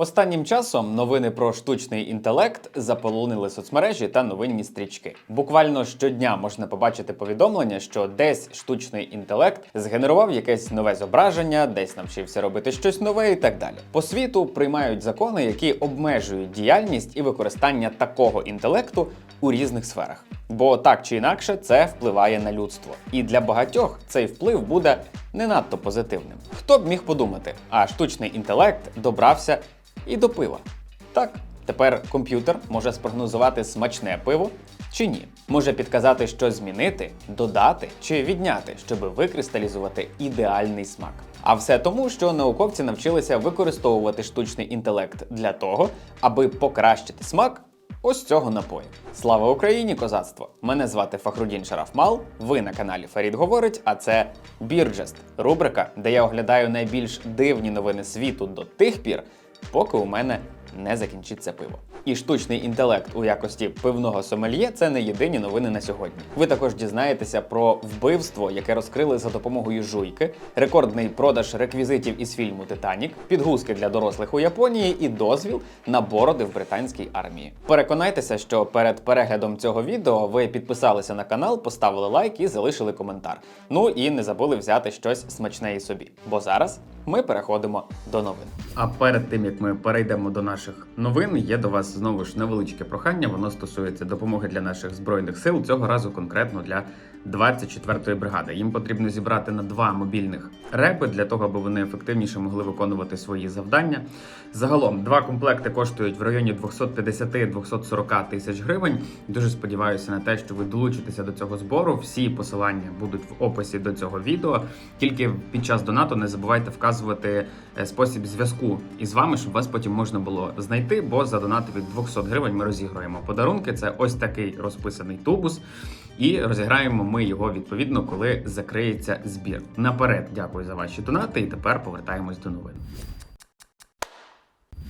Останнім часом новини про штучний інтелект заполонили соцмережі та новинні стрічки. Буквально щодня можна побачити повідомлення, що десь штучний інтелект згенерував якесь нове зображення, десь навчився робити щось нове і так далі. По світу приймають закони, які обмежують діяльність і використання такого інтелекту у різних сферах. Бо так чи інакше це впливає на людство. І для багатьох цей вплив буде не надто позитивним. Хто б міг подумати, а штучний інтелект добрався і до пива. Так, тепер комп'ютер може спрогнозувати смачне пиво чи ні. Може підказати, що змінити, додати чи відняти, щоб викристалізувати ідеальний смак. А все тому, що науковці навчилися використовувати штучний інтелект для того, аби покращити смак ось цього напою. Слава Україні, козацтво! Мене звати Фахрудін Шарафмал. Ви на каналі Фарід Говорить, а це Бірджест, рубрика, де я оглядаю найбільш дивні новини світу до тих пір, поки у мене не закінчиться пиво. І штучний інтелект у якості пивного сомельє це не єдині новини на сьогодні. Ви також дізнаєтеся про вбивство, яке розкрили за допомогою жуйки, рекордний продаж реквізитів із фільму Титанік, підгузки для дорослих у Японії і дозвіл на бороди в британській армії. Переконайтеся, що перед переглядом цього відео ви підписалися на канал, поставили лайк і залишили коментар. Ну і не забули взяти щось смачне і собі. Бо зараз ми переходимо до новин. А перед тим як ми перейдемо до наших новин, є до вас знову ж невеличке прохання. Воно стосується допомоги для наших збройних сил. Цього разу конкретно для 24-ї бригади. Їм потрібно зібрати на два мобільних реби для того, аби вони ефективніше могли виконувати свої завдання. Загалом два комплекти коштують в районі 250-240 тисяч гривень. Дуже сподіваюся на те, що ви долучитеся до цього збору. Всі посилання будуть в описі до цього відео. Тільки під час донату не забувайте вказувати е, спосіб зв'язку із вами, щоб вас потім можна було знайти. Бо за донати від 200 гривень ми розігруємо подарунки. Це ось такий розписаний тубус. І розіграємо ми його відповідно, коли закриється збір. Наперед дякую за ваші донати. І тепер повертаємось до новин.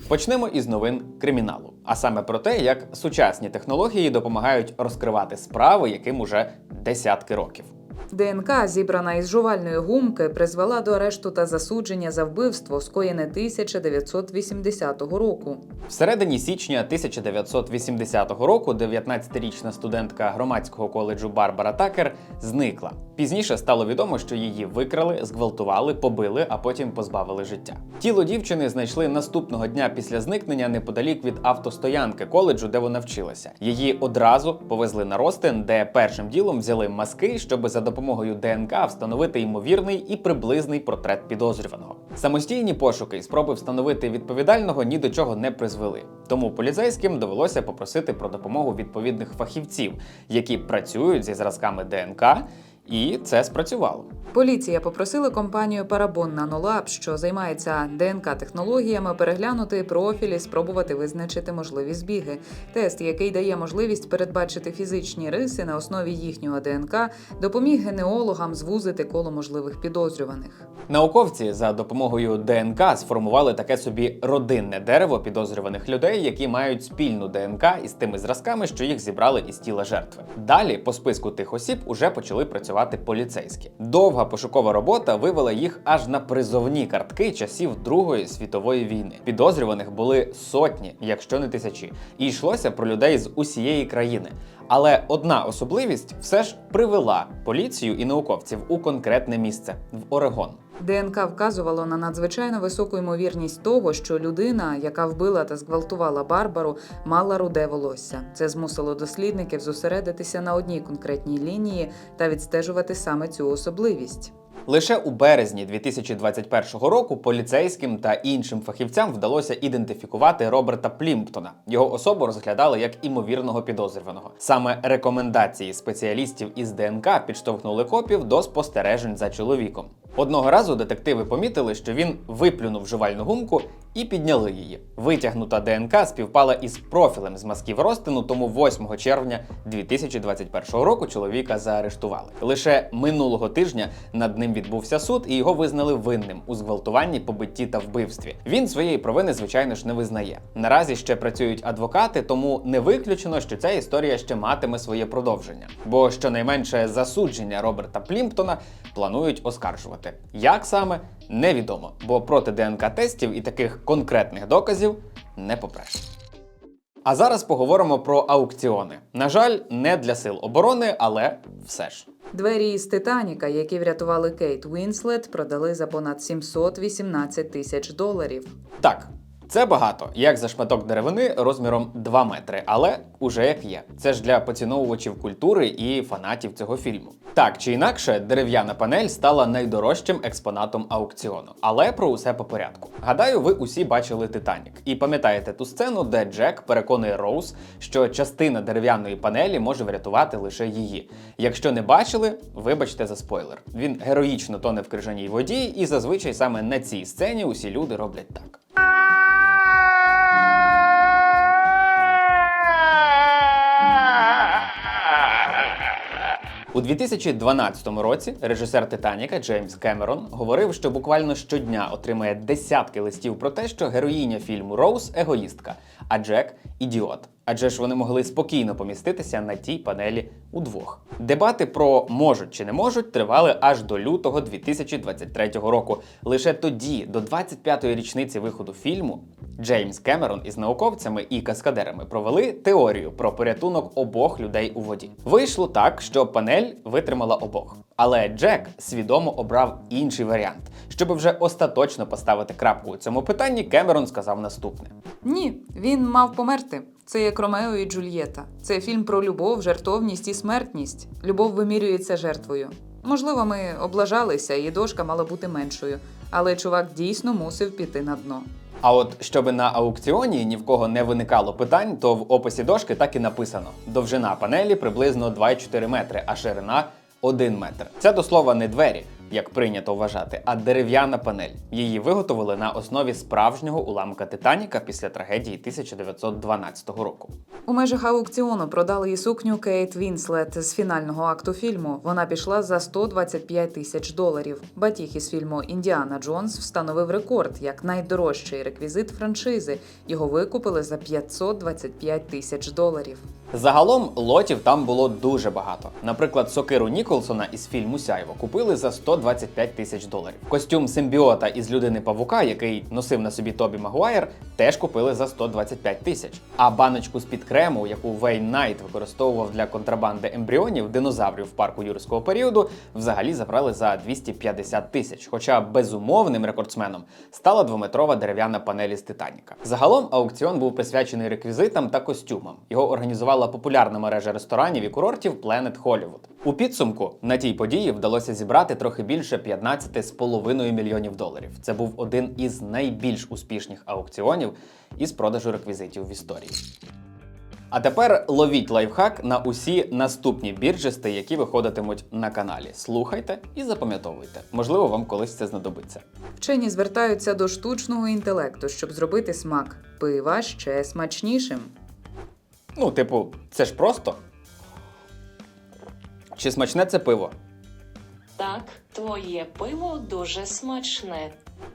Почнемо із новин криміналу, а саме про те, як сучасні технології допомагають розкривати справи, яким уже десятки років. ДНК, зібрана із жувальної гумки, призвела до арешту та засудження за вбивство, скоєне 1980 року. Всередині січня 1980 року 19-річна студентка громадського коледжу Барбара Такер зникла. Пізніше стало відомо, що її викрали, зґвалтували, побили, а потім позбавили життя. Тіло дівчини знайшли наступного дня після зникнення неподалік від автостоянки коледжу, де вона вчилася. Її одразу повезли на Ростин, де першим ділом взяли маски, щоб за допомогою ДНК встановити ймовірний і приблизний портрет підозрюваного. Самостійні пошуки і спроби встановити відповідального ні до чого не призвели. Тому поліцейським довелося попросити про допомогу відповідних фахівців, які працюють зі зразками ДНК, і це спрацювало. Поліція попросила компанію Parabon Nanolab, що займається ДНК-технологіями, переглянути профіль і спробувати визначити можливі збіги. Тест, який дає можливість передбачити фізичні риси на основі їхнього ДНК, допоміг генеологам звузити коло можливих підозрюваних. Науковці за допомогою ДНК сформували таке собі родинне дерево підозрюваних людей, які мають спільну ДНК із тими зразками, що їх зібрали із тіла жертви. Далі по списку тих осіб уже почали працювати поліцейські. Довга пошукова робота вивела їх аж на призовні картки часів Другої світової війни. Підозрюваних були сотні, якщо не тисячі, і йшлося про людей з усієї країни. Але одна особливість все ж привела поліцію і науковців у конкретне місце в Орегон. ДНК вказувало на надзвичайно високу ймовірність того, що людина, яка вбила та зґвалтувала Барбару, мала руде волосся. Це змусило дослідників зосередитися на одній конкретній лінії та відстежувати саме цю особливість. Лише у березні 2021 року поліцейським та іншим фахівцям вдалося ідентифікувати Роберта Плімптона. Його особу розглядали як імовірного підозрюваного. Саме рекомендації спеціалістів із ДНК підштовхнули копів до спостережень за чоловіком. Одного разу детективи помітили, що він виплюнув жувальну гумку і підняли її. Витягнута ДНК співпала із профілем з мазків розтину, тому 8 червня 2021 року чоловіка заарештували. Лише минулого тижня над ним відбувся суд, і його визнали винним у зґвалтуванні, побитті та вбивстві. Він своєї провини, звичайно ж, не визнає. Наразі ще працюють адвокати, тому не виключено, що ця історія ще матиме своє продовження. Бо щонайменше засудження Роберта Плімптона планують оскаржувати. Бути. Як саме невідомо, бо проти ДНК-тестів і таких конкретних доказів не попреш. А зараз поговоримо про аукціони. На жаль, не для сил оборони, але все ж. Двері із Титаніка, які врятували Кейт Уінслет, продали за понад 718 тисяч доларів. Так, це багато, як за шматок деревини розміром 2 метри, але уже як є. Це ж для поціновувачів культури і фанатів цього фільму. Так чи інакше, дерев'яна панель стала найдорожчим експонатом аукціону. Але про усе по порядку. Гадаю, ви усі бачили Титанік і пам'ятаєте ту сцену, де Джек переконує Роуз, що частина дерев'яної панелі може врятувати лише її. Якщо не бачили, вибачте за спойлер. Він героїчно тоне в крижаній воді, і зазвичай саме на цій сцені усі люди роблять так. У 2012 році режисер Титаніка Джеймс Кемерон говорив, що буквально щодня отримає десятки листів про те, що героїня фільму Роуз егоїстка, а Джек ідіот. Адже ж вони могли спокійно поміститися на тій панелі удвох. Дебати про можуть чи не можуть тривали аж до лютого 2023 року. Лише тоді, до 25-ї річниці виходу фільму, Джеймс Кемерон із науковцями і каскадерами провели теорію про порятунок обох людей у воді. Вийшло так, що панель витримала обох. Але Джек свідомо обрав інший варіант. Щоб вже остаточно поставити крапку у цьому питанні, Кемерон сказав наступне: Ні, він мав померти. Це як Ромео і Джульєта. Це фільм про любов, жертовність і смертність. Любов вимірюється жертвою. Можливо, ми облажалися, і дошка мала бути меншою, але чувак дійсно мусив піти на дно. А от щоби на аукціоні ні в кого не виникало питань, то в описі дошки так і написано: довжина панелі приблизно 2,4 метри, а ширина 1 метр. Це до слова не двері, як прийнято вважати, а дерев'яна панель. Її виготовили на основі справжнього уламка Титаніка після трагедії 1912 року. У межах аукціону продали і сукню Кейт Вінслет з фінального акту фільму. Вона пішла за 125 тисяч доларів. Батіг із фільму Індіана Джонс встановив рекорд як найдорожчий реквізит франшизи. Його викупили за 525 тисяч доларів. Загалом лотів там було дуже багато. Наприклад, сокиру Ніколсона із фільму Сяйво купили за 125 тисяч доларів. Костюм симбіота із людини павука, який носив на собі Тобі Магуайр, теж купили за 125 тисяч. А баночку з під крему, яку Вейн Найт використовував для контрабанди ембріонів динозаврів в парку юрського періоду, взагалі забрали за 250 тисяч. Хоча безумовним рекордсменом стала двометрова дерев'яна панель із Титаніка. Загалом аукціон був присвячений реквізитам та костюмам. Його організувала популярна мережа ресторанів і курортів Planet Hollywood. У підсумку на тій події вдалося зібрати трохи більше 15,5 мільйонів доларів. Це був один із найбільш успішних аукціонів із продажу реквізитів в історії. А тепер ловіть лайфхак на усі наступні біржести, які виходитимуть на каналі. Слухайте і запам'ятовуйте. Можливо, вам колись це знадобиться. Вчені звертаються до штучного інтелекту, щоб зробити смак пива ще смачнішим. Ну, типу, це ж просто. Чи смачне це пиво? Так, твоє пиво дуже смачне.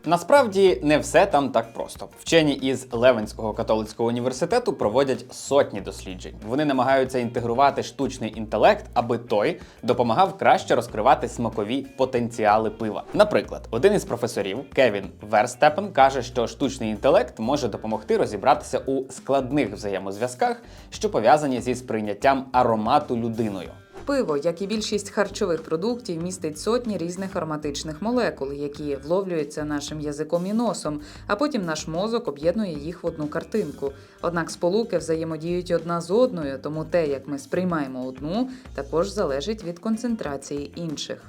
Насправді не все там так просто. Вчені із Левенського католицького університету проводять сотні досліджень. Вони намагаються інтегрувати штучний інтелект, аби той допомагав краще розкривати смакові потенціали пива. Наприклад, один із професорів Кевін Верстепен каже, що штучний інтелект може допомогти розібратися у складних взаємозв'язках, що пов'язані зі сприйняттям аромату людиною. Пиво, як і більшість харчових продуктів, містить сотні різних ароматичних молекул, які вловлюються нашим язиком і носом, а потім наш мозок об'єднує їх в одну картинку. Однак сполуки взаємодіють одна з одною, тому те, як ми сприймаємо одну, також залежить від концентрації інших.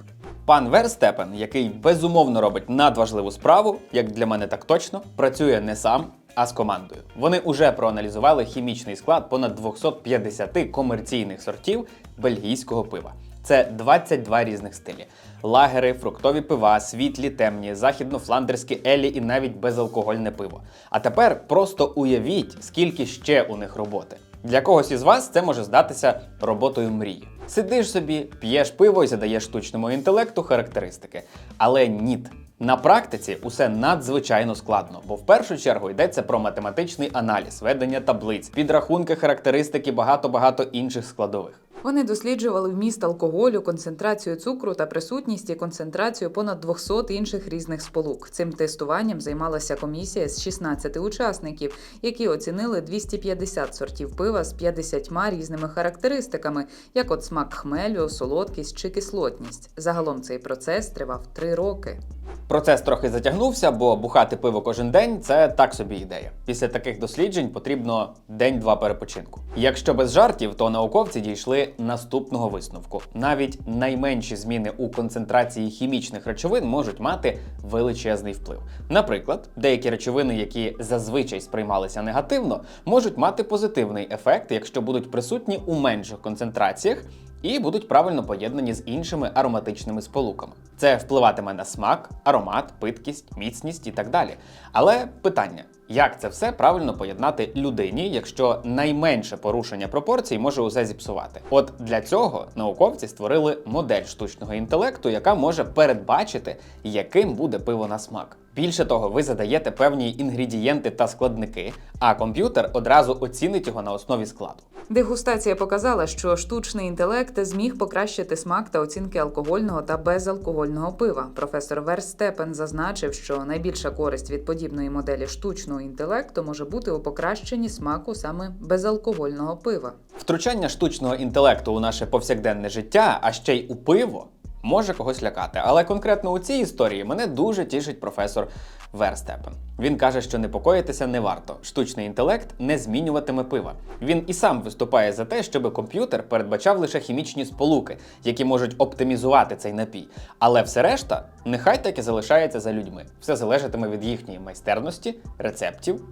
Пан Верстепен, який безумовно робить надважливу справу, як для мене так точно, працює не сам, а з командою. Вони уже проаналізували хімічний склад понад 250 комерційних сортів бельгійського пива. Це 22 різних стилі: лагери, фруктові пива, світлі, темні, західно-фландерські елі і навіть безалкогольне пиво. А тепер просто уявіть, скільки ще у них роботи. Для когось із вас це може здатися роботою мрії. Сидиш собі, п'єш пиво і задаєш штучному інтелекту характеристики. Але ніт. На практиці усе надзвичайно складно, бо в першу чергу йдеться про математичний аналіз, ведення таблиць, підрахунки характеристик і багато-багато інших складових. Вони досліджували вміст алкоголю, концентрацію цукру та присутність і концентрацію понад 200 інших різних сполук. Цим тестуванням займалася комісія з 16 учасників, які оцінили 250 сортів пива з 50 різними характеристиками, як от смак хмелю, солодкість чи кислотність. Загалом цей процес тривав три роки. Процес трохи затягнувся, бо бухати пиво кожен день це так собі ідея. Після таких досліджень потрібно день-два перепочинку. Якщо без жартів, то науковці дійшли наступного висновку: навіть найменші зміни у концентрації хімічних речовин можуть мати величезний вплив. Наприклад, деякі речовини, які зазвичай сприймалися негативно, можуть мати позитивний ефект, якщо будуть присутні у менших концентраціях і будуть правильно поєднані з іншими ароматичними сполуками. Це впливатиме на смак, аромат, питкість, міцність і так далі. Але питання: як це все правильно поєднати людині, якщо найменше порушення пропорцій може усе зіпсувати? От для цього науковці створили модель штучного інтелекту, яка може передбачити, яким буде пиво на смак. Більше того, ви задаєте певні інгредієнти та складники, а комп'ютер одразу оцінить його на основі складу. Дегустація показала, що штучний інтелект зміг покращити смак та оцінки алкогольного та безалкогольного пива. Професор Верстепен зазначив, що найбільша користь від подібної моделі штучного інтелекту може бути у покращенні смаку саме безалкогольного пива. Втручання штучного інтелекту у наше повсякденне життя, а ще й у пиво, може когось лякати. Але конкретно у цій історії мене дуже тішить професор Верстепен. Він каже, що непокоїтися не варто. Штучний інтелект не змінюватиме пива. Він і сам виступає за те, щоб комп'ютер передбачав лише хімічні сполуки, які можуть оптимізувати цей напій. Але все решта нехай так і залишається за людьми. Все залежатиме від їхньої майстерності, рецептів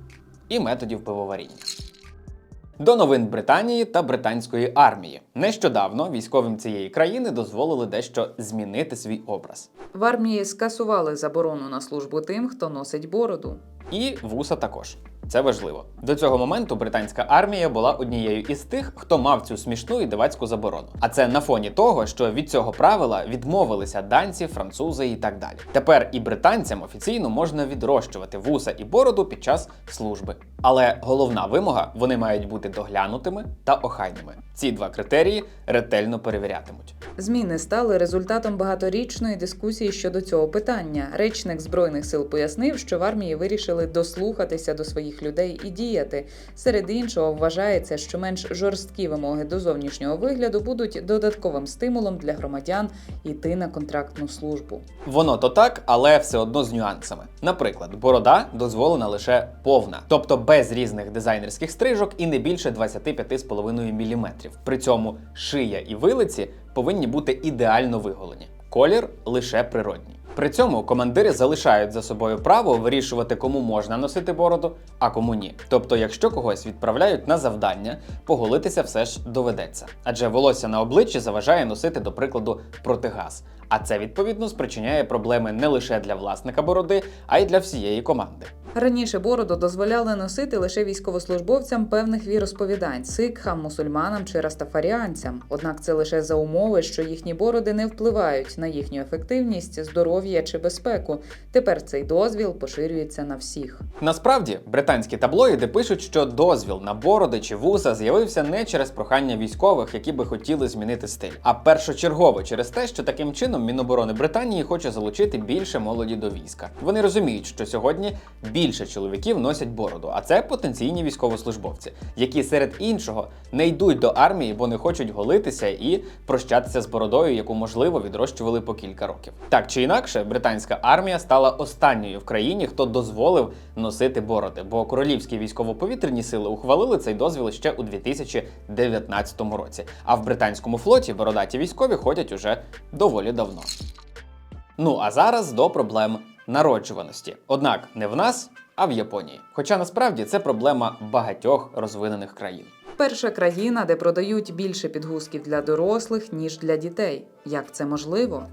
і методів пивоваріння. До новин Британії та британської армії. Нещодавно військовим цієї країни дозволили дещо змінити свій образ. В армії скасували заборону на службу тим, хто носить бороду. І вуса також. Це важливо. До цього моменту британська армія була однією із тих, хто мав цю смішну і дивацьку заборону. А це на фоні того, що від цього правила відмовилися данці, французи і так далі. Тепер і британцям офіційно можна відрощувати вуса і бороду під час служби. Але головна вимога вони мають бути доглянутими та охайними. Ці два критерії ретельно перевірятимуть. Зміни стали результатом багаторічної дискусії щодо цього питання. Речник збройних сил пояснив, що в армії вирішили дослухатися до своїх людей і діяти. Серед іншого, вважається, що менш жорсткі вимоги до зовнішнього вигляду будуть додатковим стимулом для громадян йти на контрактну службу. Воно то так, але все одно з нюансами. Наприклад, борода дозволена лише повна, тобто без різних дизайнерських стрижок і не більше 25,5 мм. При цьому шия і вилиці повинні бути ідеально виголені. Колір лише природній. При цьому командири залишають за собою право вирішувати, кому можна носити бороду, а кому ні. Тобто, якщо когось відправляють на завдання, поголитися все ж доведеться. Адже волосся на обличчі заважає носити, до прикладу, протигаз. А це відповідно спричиняє проблеми не лише для власника бороди, а й для всієї команди. Раніше бороду дозволяли носити лише військовослужбовцям певних віросповідань сикхам, мусульманам чи растафаріанцям. Однак це лише за умови, що їхні бороди не впливають на їхню ефективність, здоров'я чи безпеку. Тепер цей дозвіл поширюється на всіх. Насправді, британські таблоїди пишуть, що дозвіл на бороди чи вуса з'явився не через прохання військових, які би хотіли змінити стиль, а першочергово через те, що таким чином Міноборони Британії хоче залучити більше молоді до війська. Вони розуміють, що сьогодні більше чоловіків носять бороду, а це потенційні військовослужбовці, які серед іншого не йдуть до армії, бо не хочуть голитися і прощатися з бородою, яку можливо відрощували по кілька років. Так чи інакше, британська армія стала останньою в країні, хто дозволив носити бороди, бо королівські військово-повітряні сили ухвалили цей дозвіл ще у 2019 році. А в британському флоті бородаті військові ходять уже доволі давно. Ну а зараз до проблем народжуваності. Однак не в нас, а в Японії. Хоча насправді це проблема багатьох розвинених країн. Перша країна, де продають більше підгузків для дорослих ніж для дітей. Як це можливо?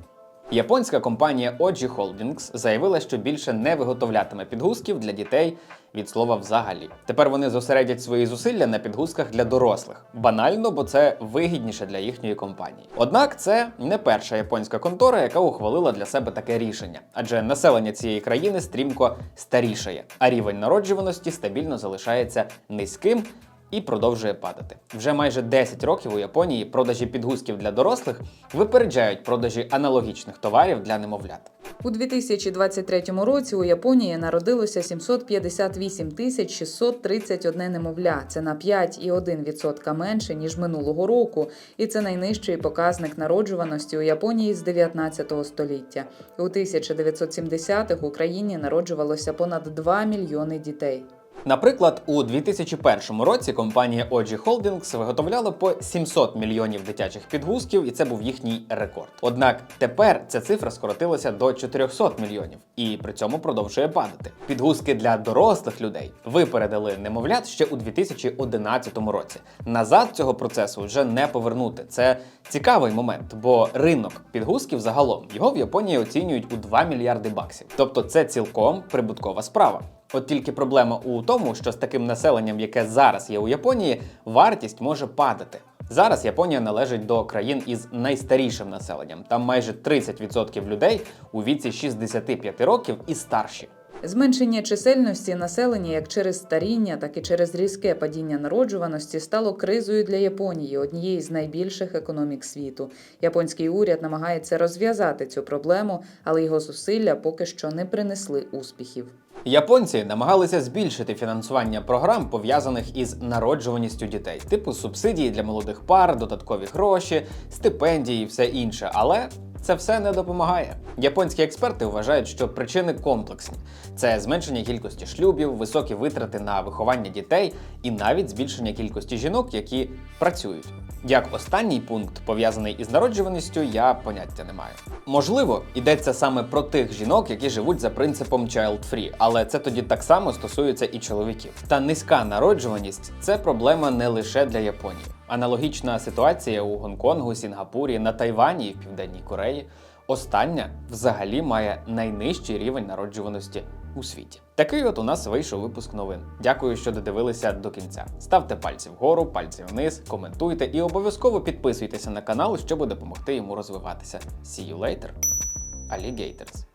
Японська компанія OG Holdings заявила, що більше не виготовлятиме підгузків для дітей від слова взагалі. Тепер вони зосередять свої зусилля на підгузках для дорослих. Банально, бо це вигідніше для їхньої компанії. Однак це не перша японська контора, яка ухвалила для себе таке рішення, адже населення цієї країни стрімко старішає, а рівень народжуваності стабільно залишається низьким. І продовжує падати. Вже майже 10 років у Японії продажі підгузків для дорослих випереджають продажі аналогічних товарів для немовлят. У 2023 році у Японії народилося 758 тисяч 631 немовля. Це на 5,1% менше ніж минулого року, і це найнижчий показник народжуваності у Японії з 19 століття. У 1970-х в Україні народжувалося понад 2 мільйони дітей. Наприклад, у 2001 році компанія OG Holdings виготовляла по 700 мільйонів дитячих підгузків, і це був їхній рекорд. Однак тепер ця цифра скоротилася до 400 мільйонів і при цьому продовжує падати. Підгузки для дорослих людей випередили немовлят ще у 2011 році. Назад цього процесу вже не повернути. Це цікавий момент, бо ринок підгузків загалом його в Японії оцінюють у 2 мільярди баксів. Тобто це цілком прибуткова справа. От тільки проблема у тому, що з таким населенням, яке зараз є у Японії, вартість може падати. Зараз Японія належить до країн із найстарішим населенням. Там майже 30% людей у віці 65 років і старші. Зменшення чисельності населення як через старіння, так і через різке падіння народжуваності стало кризою для Японії, однієї з найбільших економік світу. Японський уряд намагається розв'язати цю проблему, але його зусилля поки що не принесли успіхів. Японці намагалися збільшити фінансування програм, пов'язаних із народжуваністю дітей, типу субсидії для молодих пар, додаткові гроші, стипендії і все інше. Але це все не допомагає. Японські експерти вважають, що причини комплексні: це зменшення кількості шлюбів, високі витрати на виховання дітей і навіть збільшення кількості жінок, які працюють. Як останній пункт пов'язаний із народжуваністю, я поняття не маю. Можливо, йдеться саме про тих жінок, які живуть за принципом child-free, але це тоді так само стосується і чоловіків. Та низька народжуваність це проблема не лише для Японії. Аналогічна ситуація у Гонконгу, Сінгапурі, на Тайвані і в Південній Кореї. Остання взагалі має найнижчий рівень народжуваності у світі. Такий от у нас вийшов випуск новин. Дякую, що додивилися до кінця. Ставте пальці вгору, пальці вниз, коментуйте і обов'язково підписуйтеся на канал, щоб допомогти йому розвиватися. See you later, alligators!